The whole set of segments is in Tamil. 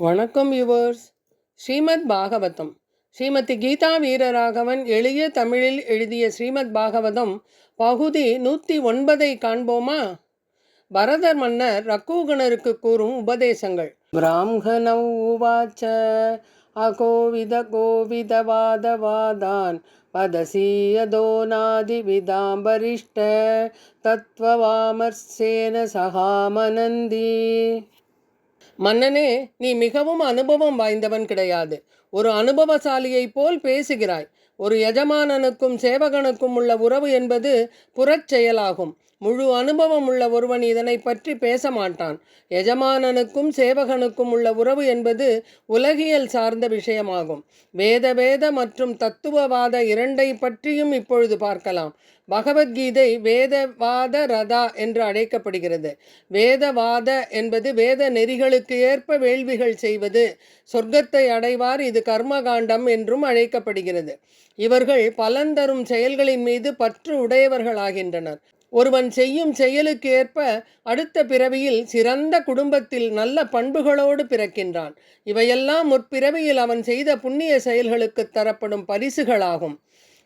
வணக்கம் யுவர்ஸ் ஸ்ரீமத் பாகவதம். ஸ்ரீமதி கீதா வீரராகவன் எளிய தமிழில் எழுதிய ஸ்ரீமத் பாகவதம் பகுதி நூற்றி ஒன்பதை காண்போமா? பரதர் மன்னர் ரக்கூகணருக்கு கூறும் உபதேசங்கள். பிராமணௌ உவாச்ச அகோவித கோவிதவாதவாதான் பதசீயதோநாதிவிதாம்பரிஷ்ட தத்வவாமர்சேன சகாமனந்தி மன்னனே நீ மிகவும் அனுபவம் வாய்ந்தவன் கிடையாது. ஒரு அனுபவசாலியைப் போல் பேசுகிறாய். ஒரு எஜமானனுக்கும் சேவகனுக்கும் உள்ள உறவு என்பது புறச்செயலாகும் முழு அனுபவம் உள்ள ஒருவன் இதனை பற்றி பேச மாட்டான் எஜமானனுக்கும் சேவகனுக்கும் உள்ள உறவு என்பது உலகியல் சார்ந்த விஷயமாகும். வேத வேத மற்றும் தத்துவவாத இரண்டை பற்றியும் இப்பொழுது பார்க்கலாம். பகவத்கீதை வேதவாத ரதா என்று அழைக்கப்படுகிறது. வேதவாத என்பது வேத நெறிகளுக்கு ஏற்ப வேள்விகள் செய்வது சொர்க்கத்தை அடைவார் இது கர்மகாண்டம் என்றும் அழைக்கப்படுகிறது. இவர்கள் பலன் தரும் செயல்களின் மீது பற்று உடையவர்களாகின்றனர். ஒருவன் செய்யும் செயலுக்கு ஏற்ப அடுத்த பிறவியில் சிறந்த குடும்பத்தில் நல்ல பண்புகளோடு பிறக்கின்றான். இவையெல்லாம் முற்பிறவியில் அவன் செய்த புண்ணிய செயல்களுக்கு தரப்படும் பரிசுகளாகும்.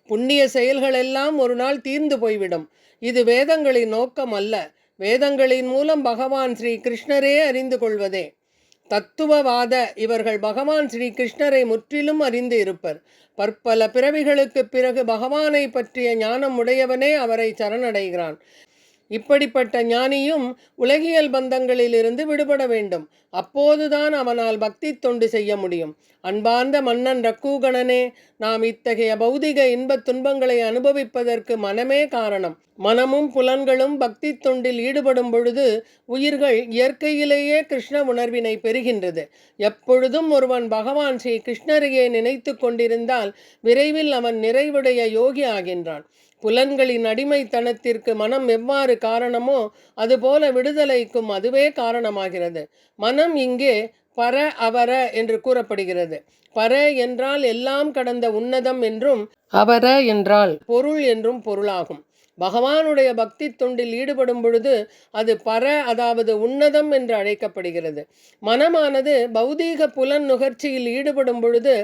புண்ணிய செயல்களெல்லாம் ஒரு நாள் தீர்ந்து போய்விடும். இது வேதங்களின் நோக்கம் அல்ல வேதங்களின் மூலம் பகவான் ஸ்ரீ கிருஷ்ணரே அறிந்து கொள்வதே. தத்துவவாத இவர்கள் பகவான் ஸ்ரீ கிருஷ்ணரை முற்றிலும் அறிந்து இருப்பர். பற்பல பிறவிகளுக்கு பிறகு பகவானை பற்றிய ஞானம் உடையவனே அவரை சரணடைகிறான். இப்படிப்பட்ட ஞானியும் உலகியல் பந்தங்களிலிருந்து விடுபட வேண்டும். அப்போதுதான் அவனால் பக்தி தொண்டு செய்ய முடியும். அன்பார்ந்த மன்னன் ரக்கூகணனே நாம் இத்தகைய பௌதிக இன்பத் துன்பங்களை அனுபவிப்பதற்கு மனமே காரணம். மனமும் புலன்களும் பக்தி தொண்டில் ஈடுபடும் பொழுது உயிர்கள் இயற்கையிலேயே கிருஷ்ண உணர்வினை பெறுகின்றது. எப்பொழுதும் ஒருவன் பகவான் ஸ்ரீ கிருஷ்ணரையே நினைத்து கொண்டிருந்தால் விரைவில் அவன் நிறைவுடைய யோகி ஆகின்றான். புலன்களின் அடிமைத்தனத்திற்கு மனம் எவ்வாறு காரணமோ அதுபோல விடுதலைக்கும் அதுவே காரணமாகிறது. மனம் இங்கே பர அவர என்று கூறப்படுகிறது. பர என்றால் எல்லாம் கடந்த உன்னதம் என்றும் அவர என்றால் பொருள் என்றும் பொருளாகும். பகவானுடைய பக்தி தொண்டில் ஈடுபடும் பொழுது அது பர அதாவது உன்னதம் என்று அழைக்கப்படுகிறது. மனமானது பௌதீக புலன் நுகர்ச்சியில் ஈடுபடும் பொழுது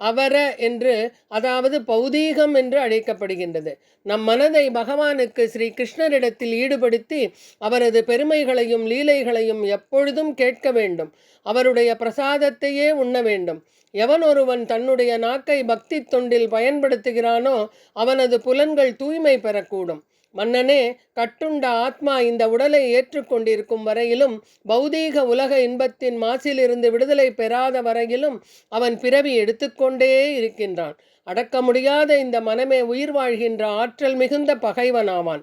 அவர என்று அதாவது பௌதீகம் என்று அழைக்கப்படுகின்றது. நம் மனதை பகவானுக்கு ஸ்ரீ கிருஷ்ணரிடத்தில் ஈடுபடுத்தி அவரது பெருமைகளையும் லீலைகளையும் எப்பொழுதும் கேட்க வேண்டும். அவருடைய பிரசாதத்தையே உண்ண வேண்டும். எவன் ஒருவன் தன்னுடைய நாக்கை பக்தி தொண்டில் பயன்படுத்துகிறானோ அவனது புலன்கள் தூய்மை பெறக்கூடும். மன்னனே கட்டுண்ட ஆத்மா இந்த உடலை ஏற்றுக்கொண்டிருக்கும் வரையிலும் பௌதீக உலக இன்பத்தின் மாசிலிருந்து விடுதலை பெறாத வரையிலும் அவன் பிறவி எடுத்துக்கொண்டே இருக்கின்றான். அடக்க முடியாத இந்த மனமே உயிர் வாழ்கின்ற ஆற்றல் மிகுந்த பகைவனாவான்.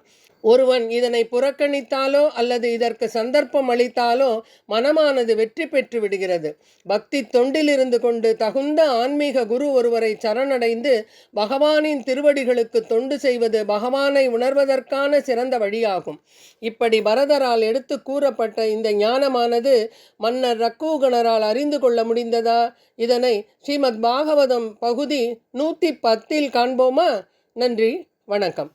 ஒருவன் இதனை புறக்கணித்தாலோ அல்லது இதற்கு சந்தர்ப்பம் அளித்தாலோ மனமானது வெற்றி பெற்று விடுகிறது. பக்தி தொண்டிலிருந்து கொண்டு தகுந்த ஆன்மீக குரு ஒருவரை சரணடைந்து பகவானின் திருவடிகளுக்கு தொண்டு செய்வது பகவானை உணர்வதற்கான சிறந்த வழியாகும். இப்படி பரதரால் எடுத்து கூறப்பட்ட இந்த ஞானமானது மன்னர் ரக்கூகணரால் அறிந்து கொள்ள முடிந்ததா? இதனை ஸ்ரீமத் பாகவதம் பகுதி நூற்றி பத்தில் காண்போமா? நன்றி வணக்கம்.